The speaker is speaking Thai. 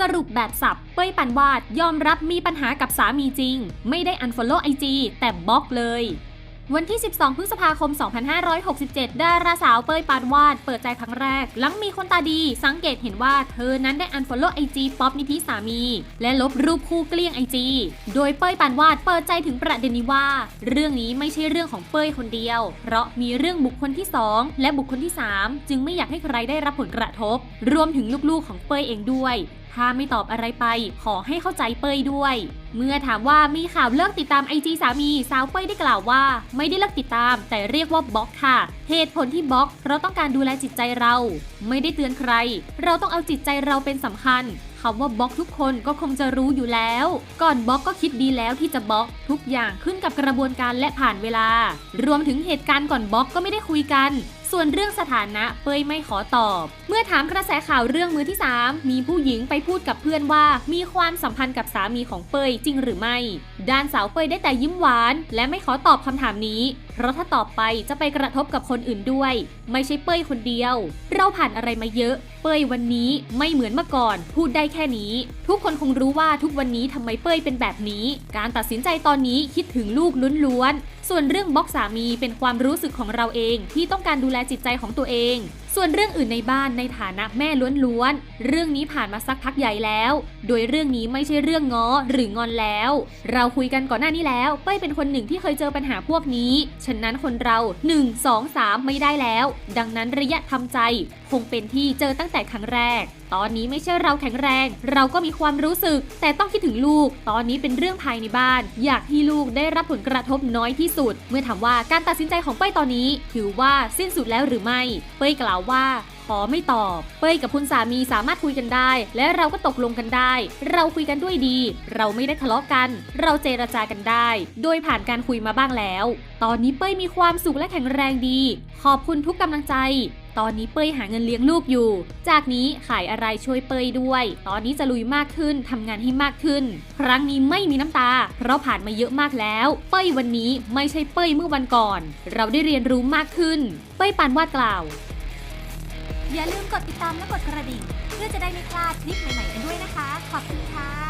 สรุปแบบสับเป้ยปันวาดยอมรับมีปัญหากับสามีจริง ไม่ได้ unfollow IG แต่บล็อกเลย วันที่ 12 พฤษภาคม 2567 ดาราสาวเป้ยปานวาด เปิดใจครั้งแรก หลังมีคนตาดี สังเกตเห็นว่าเธอนั้นได้ unfollow IG ป๊อปนิธิสามี และลบรูปคู่เกลี้ยง IG โดยเป้ยปานวาดเปิดใจถึงประเด็นนี้ว่า เรื่องนี้ไม่ใช่เรื่องของเป้ยคนเดียว เพราะมีเรื่องบุคคลที่ 2 และบุคคลที่ 3 จึงไม่อยากให้ใครได้รับผลกระทบ รวมถึงลูกๆของเป้ยเองด้วย ถ้าไม่ตอบอะไรไป ขอให้เข้าใจเป้ยด้วย เมื่อถามว่ามีข่าวเลิกติดตามไอจีสามีสาวเป้ยได้กล่าวว่า ไม่ได้เลิกติดตาม แต่เรียกว่าบล็อกค่ะ เหตุผลที่บล็อก เพราะต้องการดูแลจิตใจเรา ไม่ได้เตือนใคร เราต้องเอาจิตใจเราเป็นสำคัญคำว่าบล็อกทุกคนก็คงจะรู้อยู่แล้ว ก่อนบล็อกก็คิดดีแล้วที่จะบล็อกทุกอย่างขึ้นกับกระบวนการและผ่านเวลา รวมถึงเหตุการณ์ก่อนบล็อกก็ไม่ได้คุยกัน ส่วนเรื่องสถานะเป้ยไม่ขอตอบ เมื่อถามกระแสข่าวเรื่องมือที่ 3 มีผู้หญิงไปพูดกับเพื่อนว่า มีความสัมพันธ์กับสามีของเป้ยจริงหรือไม่ ด้านสาวเป้ยได้แต่ยิ้มหวาน และไม่ขอตอบคำถามนี้ เพราะถ้าตอบไปจะไปกระทบกับคนอื่นด้วย ไม่ใช่เป้ยคนเดียว เราผ่านอะไรมาเยอะ เป้ยวันนี้ไม่เหมือนเมื่อก่อน พูดได้แค่นี้ ทุกคนคงรู้ว่าทุกวันนี้ทำไมเป้ยเป็นแบบนี้ การตัดสินใจตอนนี้คิดถึงลูกล้วนๆส่วนเรื่องบล็อกสามีเป็นความรู้สึกของเราเองที่ต้องการดูแลจิตใจของตัวเอง ส่วนเรื่องอื่นในบ้านในฐานะแม่ล้วนๆ เรื่องนี้ผ่านมาสักพักใหญ่แล้ว โดยเรื่องนี้ไม่ใช่เรื่องง้อหรืองอนแล้ว เราคุยกันก่อนหน้านี้แล้วเป้ยเป็นคนหนึ่งที่เคยเจอปัญหาพวกนี้ ฉะนั้นคนเรา 1 2 3 ไม่ได้แล้ว ดังนั้นระยะทำใจ คงเป็นที่เจอตั้งแต่ครั้งแรกตอนนี้ไม่ใช่เราแข็งแรง เราก็มีความรู้สึก แต่ต้องคิดถึงลูก ตอนนี้เป็นเรื่องภายในบ้าน อยากให้ลูกได้รับผลกระทบน้อยที่สุด เมื่อถามว่าการตัดสินใจของเป้ยตอนนี้ ถือว่าสิ้นสุดแล้วหรือไม่ เป้ยกล่าวว่าขอไม่ตอบ เป้ยกับคุณสามีสามารถคุยกันได้ และเราก็ตกลงกันได้ เราคุยกันด้วยดี เราไม่ได้ทะเลาะกัน เราเจรจากันได้ โดยผ่านการคุยมาบ้างแล้ว ตอนนี้เป้ยมีความสุขและแข็งแรงดี ขอบคุณทุกกำลังใจ ตอนนี้เป้ยหาเงินเลี้ยงลูกอยู่ จากนี้ขายอะไรช่วยเป้ยด้วย ตอนนี้จะลุยมากขึ้นทำงานให้มากขึ้น ครั้งนี้ไม่มีน้ำตา เพราะผ่านมาเยอะมากแล้ว เป้ยวันนี้ไม่ใช่เป้ยเมื่อวันก่อน เราได้เรียนรู้มากขึ้น เป้ยปานวาดกล่าว อย่าลืมกดติดตามและกดกระดิ่ง เพื่อจะได้ไม่พลาดคลิปใหม่ๆกันด้วยนะคะ ขอบคุณค่ะ